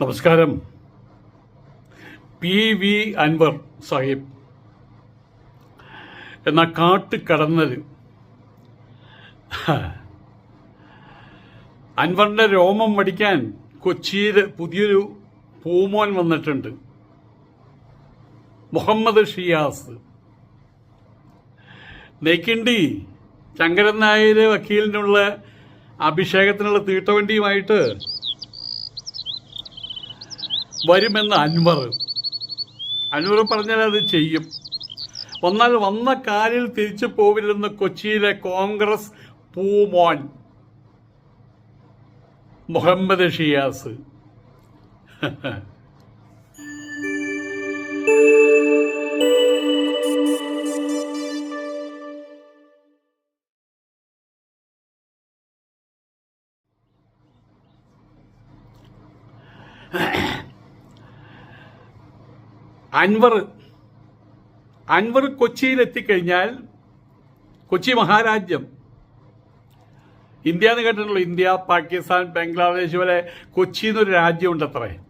നമസ്കാരം. P. V. Anvar Sahib എന്ന കാട്ട് കടന്നൽ അൻവറിന്റെ രോമം മടിക്കാൻ കൊച്ചിയിൽ പുതിയൊരു പൂമോൻ വന്നിട്ടുണ്ട്. മുഹമ്മദ് ഷിയാസ്. നെയ്ക്കിണ്ടി ശങ്കരൻ നായർ വക്കീലിനുള്ള അഭിഷേകത്തിനുള്ള തീട്ടവണ്ടിയുമായിട്ട് വരുമെന്ന് അൻവർ. അൻവർ പറഞ്ഞാൽ അത് ചെയ്യും. വന്നാൽ വന്ന കാലിൽ തിരിച്ചു പോവില്ലെന്ന് കൊച്ചിയിലെ കോൺഗ്രസ് പൂമോൻ മുഹമ്മദ് ഷിയാസ്. അൻവർ അൻവർ കൊച്ചിയിൽ എത്തിക്കഴിഞ്ഞാൽ കൊച്ചി മഹാരാജ്യം. ഇന്ത്യ എന്ന് കേട്ടിട്ടുള്ളൂ ഇന്ത്യ പാകിസ്ഥാൻ ബംഗ്ലാദേശ് പോലെ കൊച്ചി എന്നൊരു രാജ്യമുണ്ട് അത്രേ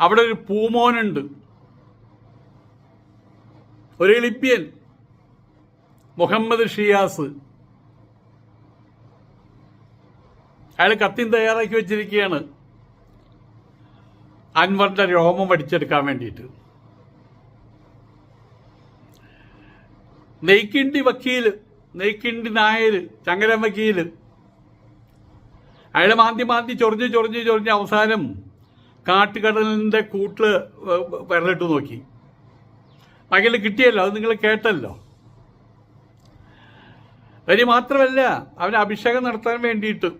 അവിടെ ഒരു പൂമോനുണ്ട്. ഒരു ലിപ്യൻ മുഹമ്മദ് ഷിയാസ്. അയാൾ കത്തിയും തയ്യാറാക്കി വെച്ചിരിക്കുകയാണ്. അൻവറിന്റെ രോമം വടിച്ചെടുക്കാൻ വേണ്ടിയിട്ട്. നെയ്ക്കിണ്ടി വക്കീൽ നെയ്ക്കിണ്ടി നായർ ചങ്ങരം വക്കീൽ. അയാളെ മാന്തി മാന്തി ചൊറിഞ്ഞ് ചൊറിഞ്ഞ് ചൊറിഞ്ഞ് അവസാനം കാട്ടുകടലിന്റെ കൂട്ടിൽ വിരലിട്ട് നോക്കി. അകൽ കിട്ടിയല്ലോ അത് നിങ്ങൾ കേട്ടല്ലോ. അതിന് മാത്രമല്ല അവന് അഭിഷേകം നടത്താൻ വേണ്ടിയിട്ട്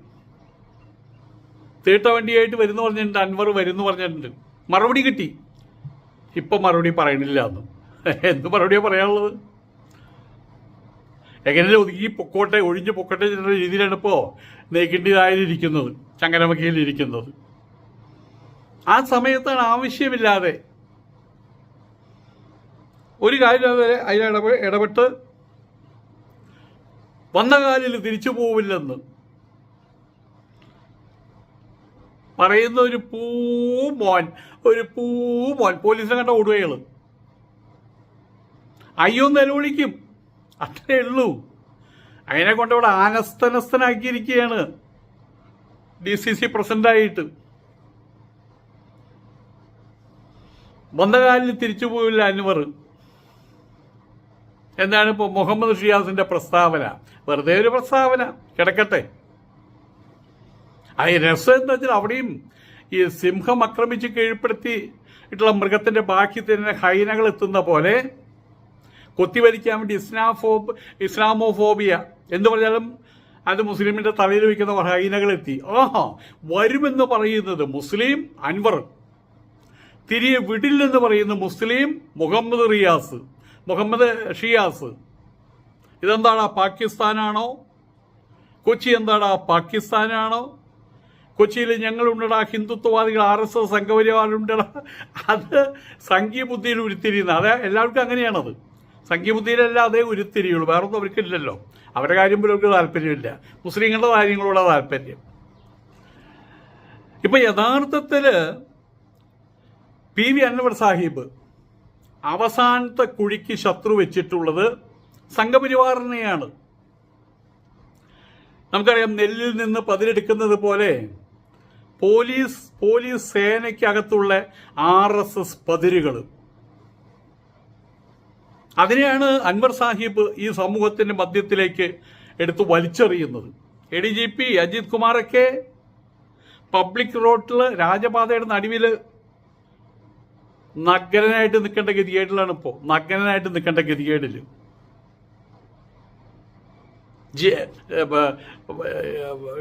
തീട്ടവണ്ടിയായിട്ട് വരുന്നു പറഞ്ഞിട്ടുണ്ട് അൻവർ വരുന്നു പറഞ്ഞിട്ടുണ്ട്. മറുപടി കിട്ടി. ഇപ്പം മറുപടി പറയണില്ല എന്ന്. എന്ത് മറുപടിയാണ് പറയാനുള്ളത്? എങ്ങനെ ഒതുങ്ങി പൊക്കോട്ടെ ഒഴിഞ്ഞ് പൊക്കോട്ടെ എന്ന രീതിയിലാണ് ഇപ്പോൾ നെയ്ക്കേണ്ടതായിരിക്കുന്നത് ചങ്ങനമക്കയിലിരിക്കുന്നത്. ആ സമയത്താണ് ആവശ്യമില്ലാതെ ഒരു കാര്യം വരെ അതിൽ ഇടപെ ഇടപെട്ട് വന്ന കാലിൽ തിരിച്ചു പോവില്ലെന്ന്. പറയുന്ന ഒരു പൂ മോൻ ഒരു പൂമോൻ പോലീസിനെ കണ്ട ഓടുകയാണ് അയ്യോ നിലവിളിക്കും. അത്രേ ഉള്ളൂ. അതിനെ കൊണ്ട് ഇവിടെ ആനസ്തനസ്തനാക്കിയിരിക്കുകയാണ് ഡി സി സി പ്രസിഡന്റായിട്ട്. ബന്ധകാലിൽ തിരിച്ചു പോയില്ല അൻവർ. എന്താണ് ഇപ്പോൾ മുഹമ്മദ് ഷിയാസിന്റെ പ്രസ്താവന? വെറുതെ ഒരു പ്രസ്താവന. കിടക്കട്ടെ. ആ രസം എന്ന് വെച്ചാൽ അവിടെയും ഈ സിംഹം ആക്രമിച്ച് കീഴ്പ്പെടുത്തി ഇട്ടുള്ള മൃഗത്തിന്റെ ബാക്കി തന്നെ ഹൈനകൾ എത്തുന്ന പോലെ കൊത്തിവലിക്കാൻ വേണ്ടി ഇസ്ലാമോഫോബ് ഇസ്ലാമോഫോബിയ എന്ന് പറഞ്ഞാലും അത് മുസ്ലിമിന്റെ തലയിൽ വയ്ക്കുന്ന ഹൈനകൾ എത്തി. ആഹാ വരുമെന്ന് പറയുന്നത് മുസ്ലിം അൻവർ. തിരികെ വിടില്ലെന്ന് പറയുന്ന മുസ്ലിം മുഹമ്മദ് റിയാസ് മുഹമ്മദ് ഷിയാസ്. ഇതെന്താണ് പാകിസ്ഥാനാണോ? കൊച്ചി എന്താണ് പാകിസ്ഥാനാണോ? കൊച്ചിയിൽ ഞങ്ങളുണ്ടടാ ഹിന്ദുത്വവാദികൾ ആർ എസ് എസ് സംഘപരിവാറുണ്ടടാ അത് സംഖ്യബുദ്ധിയിൽ ഉരുത്തിരിയുന്ന അത് എല്ലാവർക്കും അങ്ങനെയാണത്. സംഘീയബുദ്ധിയിലല്ല അതേ ഉരുത്തിരിയുള്ളൂ വേറൊന്നും അവർക്കില്ലല്ലോ. അവരുടെ കാര്യം പോലും അവർക്ക് താല്പര്യമില്ല. മുസ്ലിങ്ങളുടെ കാര്യങ്ങളോട് താല്പര്യം. ഇപ്പം യഥാർത്ഥത്തിൽ പി വി അൻവർ സാഹിബ് അവസാനത്തെ കുഴിക്ക് ശത്രു വെച്ചിട്ടുള്ളത് സംഘപരിവാറിനെയാണ്. നമുക്കറിയാം നെല്ലിൽ നിന്ന് പതിരെടുക്കുന്നത് പോലെ പോലീസ് പോലീസ് സേനയ്ക്കകത്തുള്ള ആർ എസ് എസ് പതിരുകൾ അതിനെയാണ് അൻവർ സാഹിബ് ഈ സമൂഹത്തിന്റെ മധ്യത്തിലേക്ക് എടുത്ത് വലിച്ചെറിയുന്നത്. A D G P Ajith കുമാറൊക്കെ public റോഡിൽ രാജപാതയുടെ നടുവിൽ നഗ്നനായിട്ട് നിൽക്കേണ്ട ഗതികേടിലാണ് ഇപ്പോൾ നഗ്നനായിട്ട് നിൽക്കേണ്ട ഗതികേടിൽ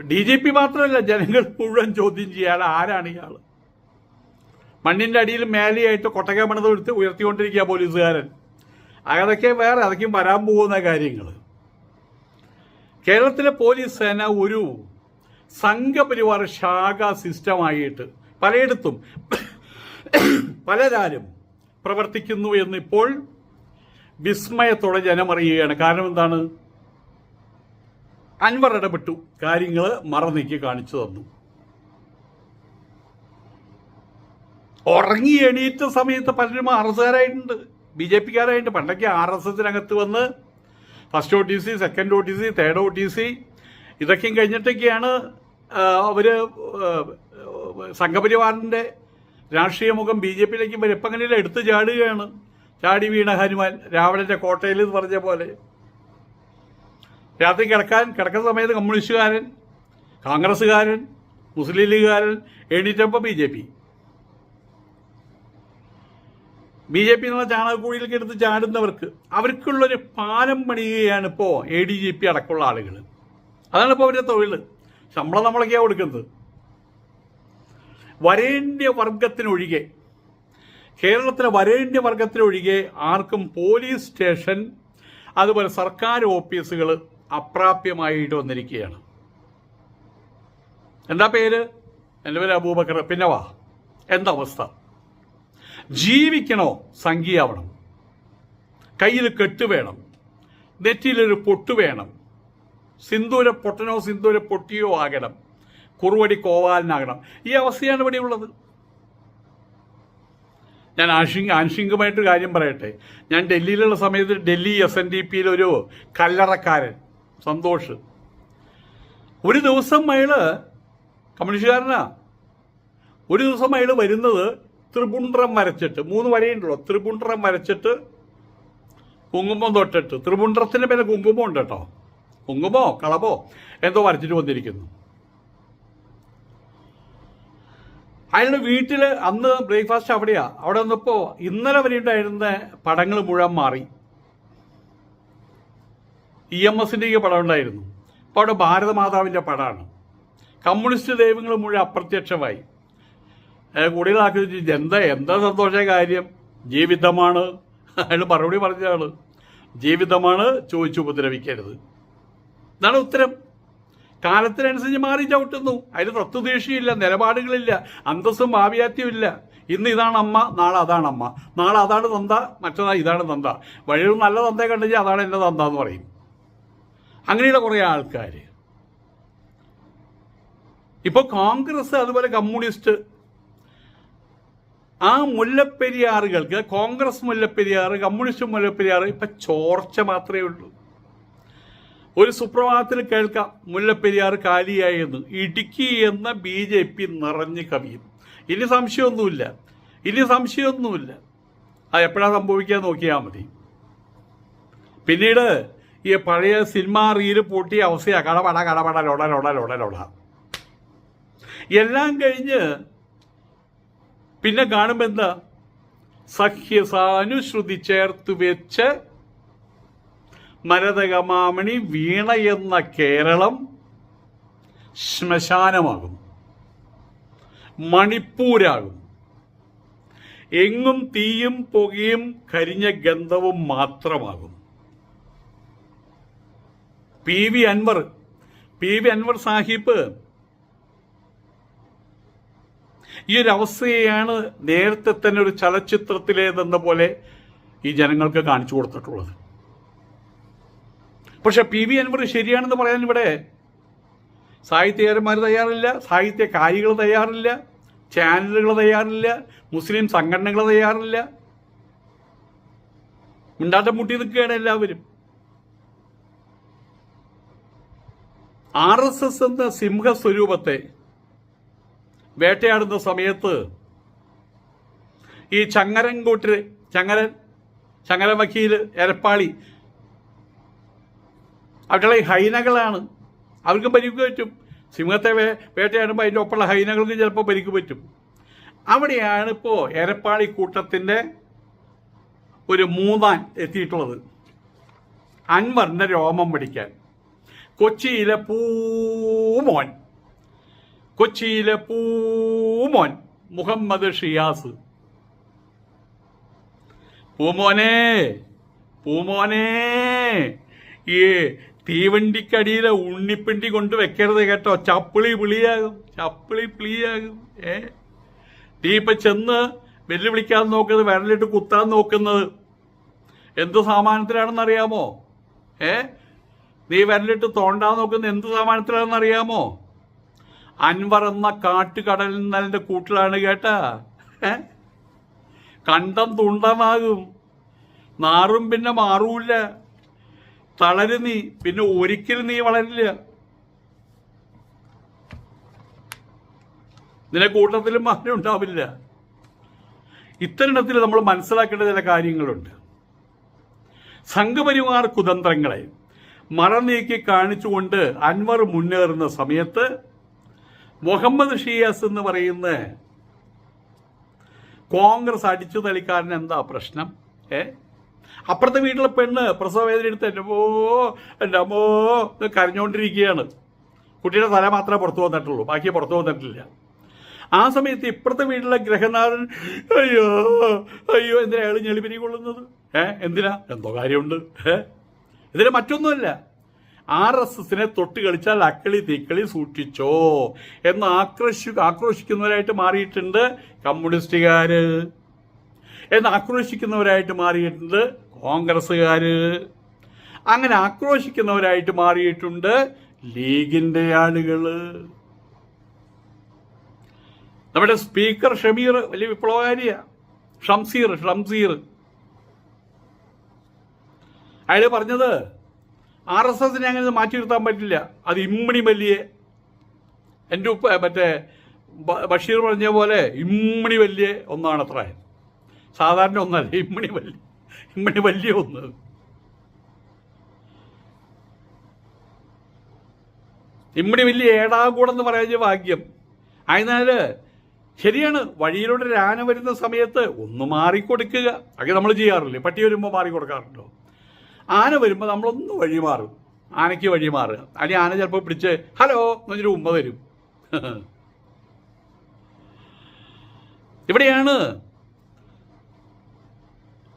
ഡി ജി പി മാത്രമല്ല ജനങ്ങൾ മുഴുവൻ ചോദ്യം ചെയ്യാൻ ആരാണ് ഇയാൾ മണ്ണിന്റെ അടിയിൽ മേലെയായിട്ട് കൊട്ടക പണിത് എടുത്ത് ഉയർത്തിക്കൊണ്ടിരിക്കുക പോലീസുകാരൻ. അതൊക്കെ വേറെ അതൊക്കെയും വരാൻ പോകുന്ന കാര്യങ്ങൾ കേരളത്തിലെ പോലീസ് സേന ഒരു സംഘപരിവാർ ശാഖ സിസ്റ്റമായിട്ട് പലയിടത്തും പലരാരും പ്രവർത്തിക്കുന്നു എന്നിപ്പോൾ വിസ്മയത്തോടെ ജനമറിയുകയാണ്. കാരണം എന്താണ്? അൻവർ ഇടപെട്ടു. കാര്യങ്ങൾ മറന്നേക്ക് കാണിച്ചു തന്നു. ഉറങ്ങി എണീറ്റ സമയത്ത് പലരും ആർ എസ് കാരായിട്ടുണ്ട് ബി ജെ പിക്കാരായിട്ടുണ്ട് പണ്ടൊക്കെ ആർ എസ് എസിനകത്ത് വന്ന് first O T C second O T C third O T C ഇതൊക്കെയും കഴിഞ്ഞിട്ടൊക്കെയാണ് അവർ സംഘപരിവാറിന്റെ രാഷ്ട്രീയ മുഖം ബി ജെ പിയിലേക്ക് വരും. ഇപ്പം അങ്ങനെയല്ല എടുത്ത് ചാടുകയാണ്. ചാടി വീണ ഹനുമാൻ രാവണന്റെ കോട്ടയിൽ പറഞ്ഞ പോലെ. രാത്രി കിടക്കാൻ കിടക്കുന്ന സമയത്ത് കമ്മ്യൂണിസ്റ്റുകാരൻ കോൺഗ്രസ്സുകാരൻ മുസ്ലിം ലീഗുകാരൻ എണീറ്റപ്പോൾ B J P. B J P എന്നുള്ള ചാണകക്കുഴിയിലേക്ക് എടുത്ത് ചാടുന്നവർക്ക് അവർക്കുള്ളൊരു പാലം പണിയുകയാണ് ഇപ്പോൾ എ ഡി ജി പി അടക്കമുള്ള ആളുകൾ അതാണ് ഇപ്പോൾ അവരുടെ തൊഴിൽ ശമ്പളം നമ്മളൊക്കെയാണ് കൊടുക്കുന്നത്. വരേണ്യ വർഗത്തിനൊഴികെ കേരളത്തിലെ വരേണ്യ വർഗത്തിനൊഴികെ ആർക്കും പോലീസ് സ്റ്റേഷൻ അതുപോലെ സർക്കാർ ഓഫീസുകൾ അപ്രാപ്യമായിട്ട് വന്നിരിക്കുകയാണ്. എന്താ പേര്? എന്റെ പേര് അബൂബക്കർ. പിന്നെ വാ. എന്താ അവസ്ഥ ജീവിക്കണോ സംഖ്യയാവണം. കയ്യിൽ കെട്ട് വേണം. നെറ്റിയിലൊരു പൊട്ട് വേണം. സിന്ദൂര പൊട്ടനോ സിന്ദൂര പൊട്ടിയോ ആകണം. കുറുവടി കോവാലനാകണം. ഈ അവസ്ഥയാണ് ഇവിടെ ഉള്ളത്. ഞാൻ ആശിങ് ആശങ്കമായിട്ട് കാര്യം പറയട്ടെ. ഞാൻ ഡൽഹിയിലുള്ള സമയത്ത് ഡൽഹി എസ് എൻ ഡി പിയിലൊരു കല്ലറക്കാരൻ സന്തോഷ്. ഒരു ദിവസം അയാൾ കമ്മ്യൂണിസ്റ്റുകാരനാ. ഒരു ദിവസം അയാൾ വരുന്നത് ത്രിപുണ്ടരം വരച്ചിട്ട് മൂന്ന് വരയുണ്ടല്ലോ ത്രിപുണ്ടരം വരച്ചിട്ട് കുങ്കുമം തൊട്ടിട്ട്. ത്രിപുണ്ഡ്രത്തിന് പിന്നെ കുങ്കുമം ഉണ്ട് കേട്ടോ. കുങ്കുമോ കളമോ എന്തോ വരച്ചിട്ട് വന്നിരിക്കുന്നു. അയാളുടെ വീട്ടിൽ അന്ന് ബ്രേക്ക്ഫാസ്റ്റ് അവിടെയാ. അവിടെ വന്നപ്പോൾ ഇന്നലെ വരെ ഉണ്ടായിരുന്ന പടങ്ങൾ മുഴുവൻ മാറി. ഇ എം എസിന്റെ പടം ഉണ്ടായിരുന്നു അപ്പോൾ അവിടെ ഭാരതമാതാവിന്റെ പടമാണ്. കമ്മ്യൂണിസ്റ്റ് ദൈവങ്ങൾ മുഴുവൻ അപ്രത്യക്ഷമായി. കൂടുതലാക്കി എന്താ എന്താ സന്തോഷ കാര്യം? ജീവിതമാണ്. അയാൾ മറുപടി പറഞ്ഞതാണ്. ജീവിതമാണ് ചോദിച്ചു ഉപദ്രവിക്കരുത്. ഇതാണ് ഉത്തരം. കാലത്തിനനുസരിച്ച് മാറി ചവിട്ടുന്നു. അതിൽ തത്വദീക്ഷയില്ല നിലപാടുകളില്ല അന്തസ്സും ഭാവ്യാത്യമില്ല ഇന്ന് ഇതാണ് അമ്മ നാളെ അതാണ് അമ്മ. നാളെ അതാണ് തന്ത മറ്റന്നാൾ ഇതാണ് തന്ത. വഴിയൊരു നല്ല തന്തയെ കണ്ടെങ്കിൽ അതാണ് എന്റെ തന്ത എന്ന് പറയും. അങ്ങനെയുള്ള കുറേ ആൾക്കാർ ഇപ്പോൾ കോൺഗ്രസ് അതുപോലെ കമ്മ്യൂണിസ്റ്റ് ആ മുല്ലപ്പെരിയാറുകൾക്ക് കോൺഗ്രസ് മുല്ലപ്പെരിയാർ കമ്മ്യൂണിസ്റ്റ് മുല്ലപ്പെരിയാർ ഇപ്പം ചോർച്ച മാത്രമേ ഉള്ളൂ. ഒരു സുപ്രഭാതത്തിൽ കേൾക്കാം മുല്ലപ്പെരിയാർ കാലിയായെന്ന് ഇടുക്കി എന്ന ബി ജെ പി നിറഞ്ഞ് കവിയും. ഇനി സംശയമൊന്നുമില്ല. ഇനി സംശയമൊന്നുമില്ല. അത് എപ്പോഴാണ് സംഭവിക്കാൻ നോക്കിയാൽ മതി. പിന്നീട് ഈ പഴയ സിനിമ റീൽ പൂട്ടിയ അവസ്ഥയാ. കടപട കടപട ലൊട ലൊട ലൊട ലൊട. എല്ലാം കഴിഞ്ഞ് പിന്നെ കാണുമ്പോൾ എന്താ? സഖ്യസാനുശ്രുതി ചേർത്ത് വെച്ച് മരതകമാമണി എന്ന കേരളം ശ്മശാനമാകും മണിപ്പൂരാകും എങ്ങും തീയും പുകയും കരിഞ്ഞ ഗന്ധവും മാത്രമാകും P V Anvar P V Anvar Sahib. ഈ ഒരു അവസ്ഥയാണ് നേരത്തെ തന്നെ ഒരു ചലച്ചിത്രത്തിലേതെന്ന പോലെ ഈ ജനങ്ങൾക്ക് കാണിച്ചു കൊടുത്തിട്ടുള്ളത്. പക്ഷെ പി വി അൻവർ ശരിയാണെന്ന് പറയാൻ ഇവിടെ സാഹിത്യകാരന്മാർ തയ്യാറില്ല സാഹിത്യകാരികൾ തയ്യാറില്ല ചാനലുകൾ തയ്യാറില്ല മുസ്ലിം സംഘടനകൾ തയ്യാറില്ല. മിണ്ടാട്ടം മുട്ടി നിൽക്കുകയാണ് എല്ലാവരും. ആർ എസ് എസ് എന്ന സിംഹസ്വരൂപത്തെ വേട്ടയാടുന്ന സമയത്ത് ഈ ചങ്ങരൻകൂട്ടിൽ ചങ്ങരൻ ചങ്ങരൻ വക്കീൽ എരപ്പാളി ഈ ഹൈനകളാണ്. അവർക്കും പരിക്ക് പറ്റും. സിംഹത്തെ വേ വേട്ടയാടുമ്പോൾ അതിന്റെ ഒപ്പമുള്ള ഹൈനകൾക്ക് ചിലപ്പോൾ പരിക്ക് പറ്റും. അവിടെയാണ് ഇപ്പോൾ എരപ്പാളി കൂട്ടത്തിന്റെ ഒരു മൂന്നാൻ എത്തിയിട്ടുള്ളത്. അൻവറിന്റെ രോമം പിടിക്കാൻ. കൊച്ചിയിലെ പൂമോൻ. കൊച്ചിയിലെ പൂമോൻ മുഹമ്മദ് ഷിയാസ്. പൂമോനെ പൂമോനെ ഈ തീവണ്ടിക്കടിയിലെ ഉണ്ണിപ്പിണ്ടി കൊണ്ട് വെക്കരുത് കേട്ടോ. ചപ്പിളി പിളിയാകും ചപ്പിളി പിളിയാകും ഏ? നീ ഇപ്പൊ ചെന്ന് വെല്ലുവിളിക്കാൻ നോക്കുന്നത് വിരലിട്ട് കുത്താൻ നോക്കുന്നത് എന്ത് സാമാനത്തിലാണെന്ന് അറിയാമോ ഏ? നീ വിരലിട്ട് തോണ്ടാൻ നോക്കുന്നത് എന്ത് സമാനത്തിലാണെന്ന് അറിയാമോ? അൻവർ എന്ന കാട്ടുകടലിൽ നിന്നതിന്റെ കൂട്ടിലാണ് കേട്ട. കണ്ടം തുണ്ടമാകും. നാറും പിന്നെ മാറൂല തളരു നീ പിന്നെ ഒരിക്കലും നീ വളരില്ല. നിന്റെ കൂട്ടത്തിലും മാറി ഉണ്ടാവില്ല. ഇത്തരണത്തിൽ നമ്മൾ മനസ്സിലാക്കേണ്ട ചില കാര്യങ്ങളുണ്ട്. സംഘപരിവാർ കുതന്ത്രങ്ങളെ മറനീക്കി കാണിച്ചുകൊണ്ട് അൻവർ മുന്നേറുന്ന സമയത്ത് മുഹമ്മദ് ഷിയാസ് എന്ന് പറയുന്ന കോൺഗ്രസ് അടിച്ചു തളിക്കാരൻ എന്താ പ്രശ്നം? ഏ? അപ്പുറത്തെ വീട്ടിലെ പെണ്ണ് പ്രസവവേദന എടുത്ത് എന്റെ അമ്മോ എന്റെ അമ്മോ കരഞ്ഞുകൊണ്ടിരിക്കുകയാണ് കുട്ടിയുടെ തല മാത്രമേ പുറത്തു വന്നിട്ടുള്ളൂ ബാക്കി പുറത്തു വന്നിട്ടില്ല. ആ സമയത്ത് ഇപ്പുറത്തെ വീട്ടിലെ ഗ്രഹനാഥൻ അയ്യോ അയ്യോ എന്തിനാ അയാൾ ഞെളിപിരി കൊള്ളുന്നത് ഏഹ് എന്തിനാ? എന്തോ കാര്യമുണ്ട്. ഏ? ഇതിന് മറ്റൊന്നുമല്ല. ആർ എസ് എസിനെ തൊട്ട് കളിച്ചാൽ അക്കളി തീക്കളി സൂക്ഷിച്ചോ എന്ന് ആക്രോശി ആക്രോശിക്കുന്നവരായിട്ട് മാറിയിട്ടുണ്ട് കമ്മ്യൂണിസ്റ്റുകാര്. എന്ന് ആക്രോശിക്കുന്നവരായിട്ട് മാറിയിട്ടുണ്ട് കോൺഗ്രസ്സുകാര്. അങ്ങനെ ആക്രോശിക്കുന്നവരായിട്ട് മാറിയിട്ടുണ്ട് ലീഗിന്റെ ആളുകൾ. നമ്മുടെ സ്പീക്കർ ഷമീർ വലിയ വിപ്ലവകാരിയ. ഷംസീർ ഷംസീർ. അയാൾ പറഞ്ഞത് ആർ എസ് എസിനെ അങ്ങനെ മാറ്റി നിർത്താൻ പറ്റില്ല. അത് ഇമ്മണി വലിയ എന്റെ ഉപ്പ മറ്റേ ബഷീർ പറഞ്ഞ പോലെ ഇമ്മണി വലിയ ഒന്നാണ് അത്ര സാധാരണ ഒന്നല്ല ഇമ്മണി വലിയ ഇമ്മണി വലിയ ഒന്ന്. ഇമ്മണി വലിയ ഏടാകൂടെന്ന് പറയാൻ ഭാഗ്യം. അതിനാൽ ശരിയാണ് വഴിയിലൂടെ ഒരു ആന വരുന്ന സമയത്ത് ഒന്ന് മാറിക്കൊടുക്കുക. അങ്ങനെ നമ്മൾ ചെയ്യാറില്ലേ? പട്ടി വരുമ്പോൾ മാറിക്കൊടുക്കാറുണ്ടോ? ആന വരുമ്പോൾ നമ്മളൊന്ന് വഴി മാറും. ആനയ്ക്ക് വഴി മാറുക. അല്ലെങ്കിൽ ആന ചിലപ്പോൾ പിടിച്ച് ഹലോ എന്ന് എന്നൊരു ഉമ്മ തരും ഇവിടെയാണ്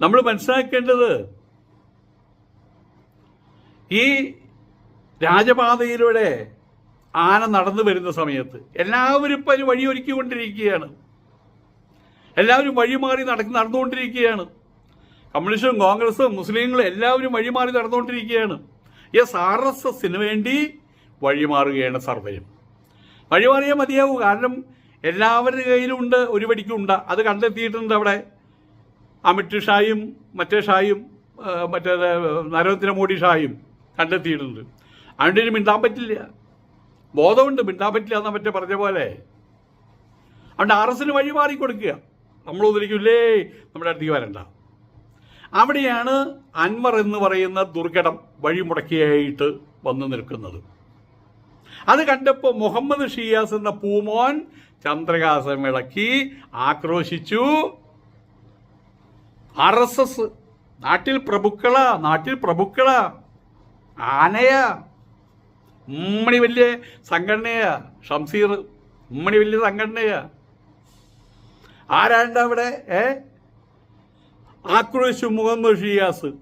നമ്മൾ മനസ്സിലാക്കേണ്ടത്. ഈ രാജപാതയിലൂടെ ആന നടന്നു വരുന്ന സമയത്ത് എല്ലാവരും ഇപ്പം അതിന് വഴിയൊരുക്കിക്കൊണ്ടിരിക്കുകയാണ് എല്ലാവരും വഴി മാറി നടക്ക് നടന്നുകൊണ്ടിരിക്കുകയാണ്. കമ്മ്യൂണിസ്റ്റും കോൺഗ്രസും മുസ്ലിങ്ങളും എല്ലാവരും വഴിമാറി നടന്നുകൊണ്ടിരിക്കുകയാണ്. എസ് ആർ എസ് എസിന് വേണ്ടി വഴിമാറുകയാണ് സർവരും. വഴിമാറിയേ മതിയാവൂ. കാരണം എല്ലാവരുടെ കയ്യിലുണ്ട് ഒരു വടിക്കുണ്ട അത് കണ്ടെത്തിയിട്ടുണ്ട് അവിടെ അമിത് ഷായും മറ്റേ ഷായും മറ്റേ നരേന്ദ്രമോദി ഷായും കണ്ടെത്തിയിട്ടുണ്ട്. അതുകൊണ്ട് ഇനി മിണ്ടാൻ പറ്റില്ല. ബോധമുണ്ട് മിണ്ടാൻ പറ്റില്ല എന്നാ മറ്റേ പറഞ്ഞ പോലെ. അതുകൊണ്ട് ആർ എസിന് വഴി മാറി കൊടുക്കുക നമ്മൾ ഉദ്ധരിക്കില്ലേ നമ്മുടെ അടുത്തേക്ക് വരണ്ട. അവിടെയാണ് അൻവർ എന്ന് പറയുന്ന ദുർഘടം വഴിമുടക്കിയായിട്ട് വന്നു നിൽക്കുന്നത്. അത് കണ്ടപ്പോൾ മുഹമ്മദ് ഷിയാസ് എന്ന പൂമോൻ ചന്ദ്രഹാസം ഇളക്കി ആക്രോശിച്ചു. ആർ എസ് എസ് നാട്ടിൽ പ്രഭുക്കള നാട്ടിൽ പ്രഭുക്കള ആനയ ഉമ്മണി വലിയ സംഘടനയാ ഷംസീർ ഉമ്മണി വലിയ സംഘടനയാ. ആരാണ്ട് അവിടെ? ഏ? ആക്രോശിച്ചു മുഹമ്മദ് ഷിയാസ്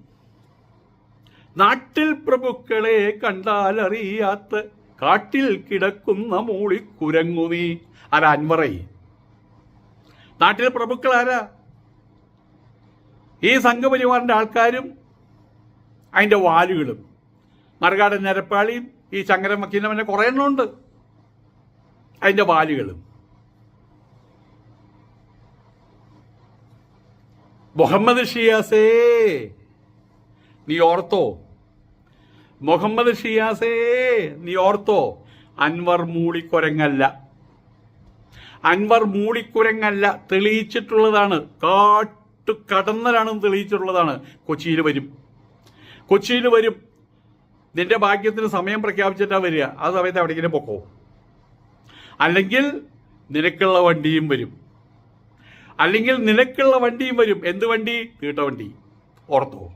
നാട്ടിൽ പ്രഭുക്കളെ കണ്ടാലറിയാത്ത കാട്ടിൽ കിടക്കുന്ന മൂളി കുരങ്ങു നീ. ആരാ അൻവറൈ? നാട്ടിലെ പ്രഭുക്കൾ ആരാ? ഈ സംഘപരിവാറിന്റെ ആൾക്കാരും അതിന്റെ വാലുകളും. മറുകാടൻ നരപ്പാളിയും ഈ ചങ്ങരം വക്കീലിനെ കുറേ അതിന്റെ വാലുകളും. മുഹമ്മദ് ഷിയാസേ. നീ ഓർത്തോ? മുഹമ്മദ് ഷിയാസേ നീ ഓർത്തോ? അൻവർ മൂളിക്കുരങ്ങല്ല. അൻവർ മൂളിക്കുരങ്ങല്ല തെളിയിച്ചിട്ടുള്ളതാണ്. കാട്ടു കടന്നലാണെന്ന് തെളിയിച്ചിട്ടുള്ളതാണ്. കൊച്ചിയിൽ വരും. കൊച്ചിയിൽ വരും. നിന്റെ ഭാഗ്യത്തിന് സമയം പ്രഖ്യാപിച്ചിട്ടാ വരിക. ആ സമയത്ത് എവിടെയെങ്കിലും പൊക്കോ. അല്ലെങ്കിൽ നിനക്കുള്ള വണ്ടിയും വരും. അല്ലെങ്കിൽ നിനക്കുള്ള വണ്ടിയും വരും. എന്ത് വണ്ടി? തീട്ട വണ്ടി. ഓർത്തോ.